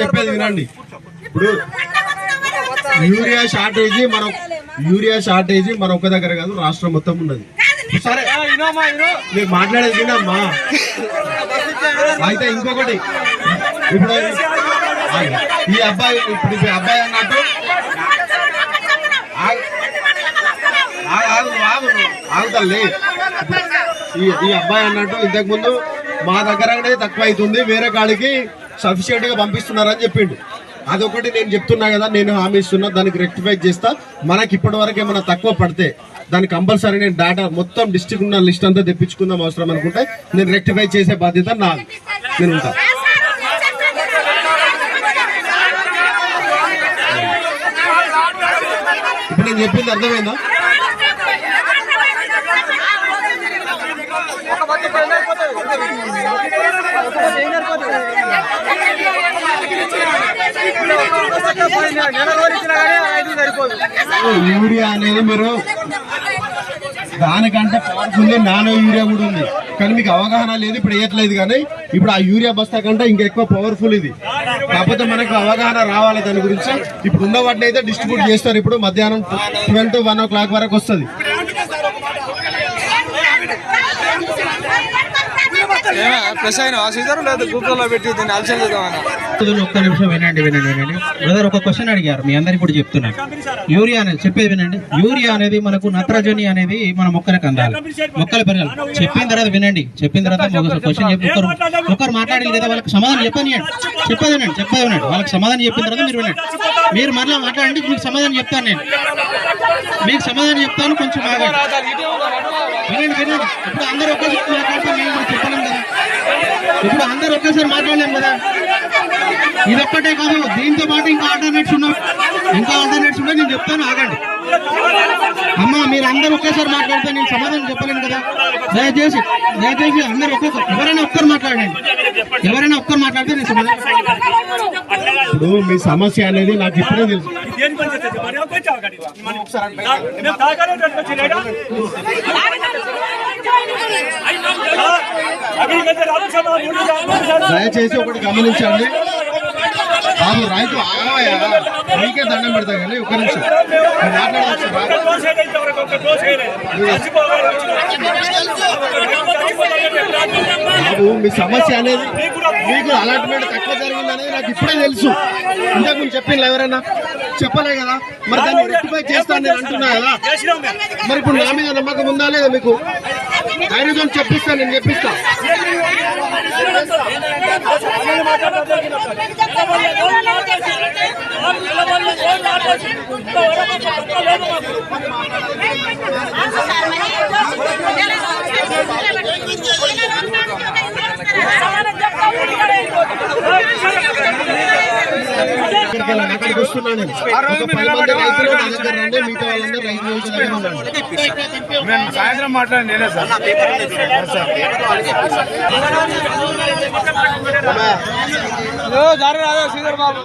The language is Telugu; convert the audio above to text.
చెప్పేది వినండి. ఇప్పుడు యూరియా షార్టేజ్ మనం యూరియా షార్టేజ్ మన ఒక్క దగ్గర కాదు రాష్ట్రం మొత్తం ఉన్నది. సరే. మీరు మాట్లాడేది వినమ్మా. అయితే ఇంకొకటి. ఇప్పుడు ఈ అబ్బాయి ఇప్పుడు ఈ అబ్బాయి అన్నట్టు ఆగు, ఆగుతల్లి ఈ ఈ అబ్బాయి అన్నట్టు ఇంతకు ముందు మా దగ్గరనే తక్కువ అవుతుంది వేరే కాడికి సఫిషియెంట్గా పంపిస్తున్నారని చెప్పిండు. అదొకటి నేను చెప్తున్నా కదా నేను హామీ ఇస్తున్నా దానికి రెక్టిఫై చేస్తా. మనకి ఇప్పటి వరకు ఏమైనా తక్కువ పడితే దాని కంపల్సరీ నేను డేటా మొత్తం డిస్టిక్ ఉన్న లిస్ట్ అంతా తెప్పించుకుందాం అవసరం అనుకుంటే నేను రెక్టిఫై చేసే బాధ్యత నాకు నేను ఉంటా. ఇప్పుడు నేను చెప్పింది అర్థమైందా? యూరియా అనేది మీరు దానికంటే పవర్ఫుల్ నానో యూరియా కూడా ఉంది. కానీ మీకు అవగాహన లేదు ఇప్పుడు వేయట్లేదు కానీ ఇప్పుడు ఆ యూరియా బస్తా కంటే ఇంకా ఎక్కువ పవర్ఫుల్ ఇది. కాకపోతే మనకు అవగాహన రావాలి దాని గురించి. ఇప్పుడు ఉన్న వాటిని అయితే డిస్ట్రిబ్యూట్ చేస్తారు. ఇప్పుడు మధ్యాహ్నం twelve to one o'clock వరకు వస్తుంది. ప్రెస్ అయినా సీజర్ లేదు? గూగుల్లో పెట్టి దీన్ని అలసలు చేద్దామన్నా? భక్తులు ఒక్క నిమిషం వినండి వినండి వినండి. బ్రదర్ ఒక క్వశ్చన్ అడిగారు. మీ అందరికి ఇప్పుడు చెప్తున్నాను యూరియా అనేది చెప్పేది వినండి. యూరియా అనేది మనకు నత్రజని అనేది మన మొక్కలకు అందాలి. మొక్కల పెరగాలి. చెప్పిన తర్వాత వినండి. చెప్పిన తర్వాత ఒక క్వశ్చన్ చెప్పి ఒకరు ఒకరు మాట్లాడాలి కదా వాళ్ళకి సమాధానం చెప్పని చెప్పదు వినండి చెప్పేది వినండి. వాళ్ళకి సమాధానం చెప్పిన తర్వాత మీరు వినండి. మీరు మరలా మాట్లాడండి మీకు సమాధానం చెప్తాను నేను. మీకు సమాధానం చెప్తాను కొంచెం ఆగండి. వినండి వినండి. ఇప్పుడు అందరూ ఒకేసారి మాట్లాడితే మేము కూడా కదా. ఇప్పుడు అందరూ ఒకేసారి మాట్లాడలేం కదా. ఇదొక్కటే కాదు దీంతో పాటు ఇంకా ఆల్టర్నేట్స్ ఉన్నాయి ఇంకా ఆల్టర్నేట్స్ ఉన్నాయి నేను చెప్తాను ఆగండి. అమ్మా మీరు అందరూ ఒకేసారి మాట్లాడితే నేను సమాధానం చెప్పలేను కదా. దయచేసి దయచేసి అందరూ ఒక్కొక్కరు ఎవరైనా ఒక్కరు మాట్లాడండి. ఎవరైనా ఒక్కరు మాట్లాడితే నేను సమాధానం ఇప్పుడు మీ సమస్య అనేది నాకు ఇప్పుడే తెలుసు. దయచేసి ఒకటి గమనించండి. బాబు రైతు ఆగవయ్యా. మీకే దండం పెడతా కానీ ఒక నిమిషం. బాబు మీ సమస్య అనేది మీకు అలాట్మెంట్ తక్కువ జరిగింది అనేది నాకు ఇప్పుడే తెలుసు. ఇంతకు ముందు చెప్పింది ఎవరైనా చెప్పలే కదా. మరి దాన్ని రెక్టిఫై చేస్తాను నేను అంటున్నా కదా. మరి ఇప్పుడు నా మీద నమ్మకం ఉందా లేదా మీకు? ధైర్యం చెప్పిస్తా నేను చెప్పిస్తా. ఇక్కడికి వెళ్ళండి, అక్కడికి వస్తున్నా నేను ఒక పది మంది రైతులు నా దగ్గర రండి మిగతా వాళ్ళందరూ రైతు రైతు దగ్గర ఉండండి నేను సాయంత్రం మాట్లాడి నేనే సార్. బాబు.